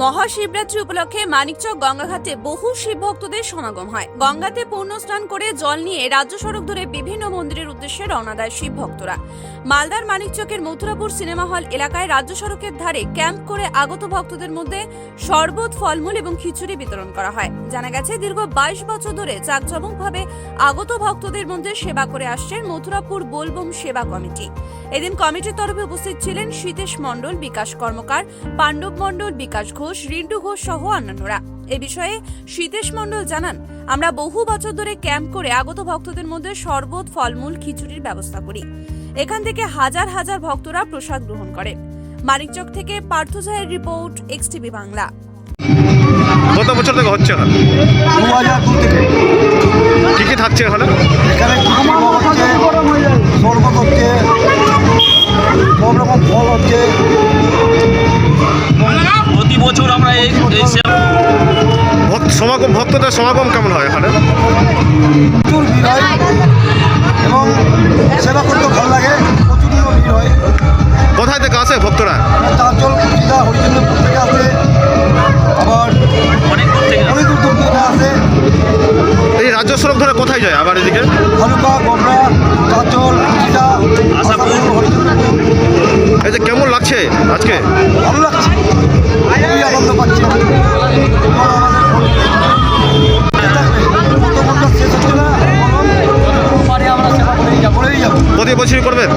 মহাশিবরাত্রি উপলক্ষে মানিকচক গঙ্গাঘাটে বহু শিব ভক্তদের সমাগম হয়। গঙ্গাতে পূর্ণ স্নান করে জল নিয়ে রাজ্য সড়ক ধরে বিভিন্ন মন্দিরের উদ্দেশ্যে রওনা দেয় শিব ভক্তরা মালদার মানিকচকের মথুরাপুর সিনেমা হল এলাকায় রাজ্য সড়কের ধারে ক্যাম্প করে আগত ভক্তদের মধ্যে শরবত, ফলমূল এবং খিচুড়ি বিতরণ করা হয়। জানা গেছে, দীর্ঘ বাইশ বছর ধরে জাঁকজমকভাবে আগত ভক্তদের মধ্যে সেবা করে আসছেন মথুরাপুর বোলবম সেবা কমিটি। এদিন কমিটির তরফে উপস্থিত ছিলেন সীতেশ মণ্ডল, বিকাশ কর্মকার, পাণ্ডব মণ্ডল, বিকাশ ঘোষ রিন্টু ঘোষ সহ অন্যান্যরা। এ বিষয়ে সীতেশ মণ্ডল জানান আমরা বহু বছর ধরে ক্যাম্প করে আগত ভক্তদের মধ্যে শরবত ফলমূল খিচুড়ির ব্যবস্থা করি। এখান থেকে হাজার হাজার ভক্তরা প্রসাদ গ্রহণ করেন। মানিকচক থেকে পার্থজায়ের রিপোর্ট এক্স টিভি বাংলা। কত বছর থেকে হচ্ছে এখানে? দু হাজার দু থেকে। কি কি থাকছে এখানে? এখানে হচ্ছে শরবত হচ্ছে সব রকম ফল হচ্ছে। বছর আমরা এই সমাগম ভক্তদের সমাগম কেমন হয় এখানে? প্রচুর ভিড় হয় এবং সেবা করতে ভালো লাগে প্রচুর ভিড় হয়। কোথায় থেকে আসে ভক্তরা? চাঁচল কুচিদা হরিচন্দ্রপুর থেকে আসে আবার অনেক দূর থেকে অনেক দূর থেকে আসে। এই রাজ্য সড়ক ধরে কোথায় যায় আবার এদিকে? ভালুকা গবরা চাঁচল কুচিদা আশাপুর। এই যে কেমন লাগছে আজকে? ভালো লাগছে। দিয়ে বছরই করবেন?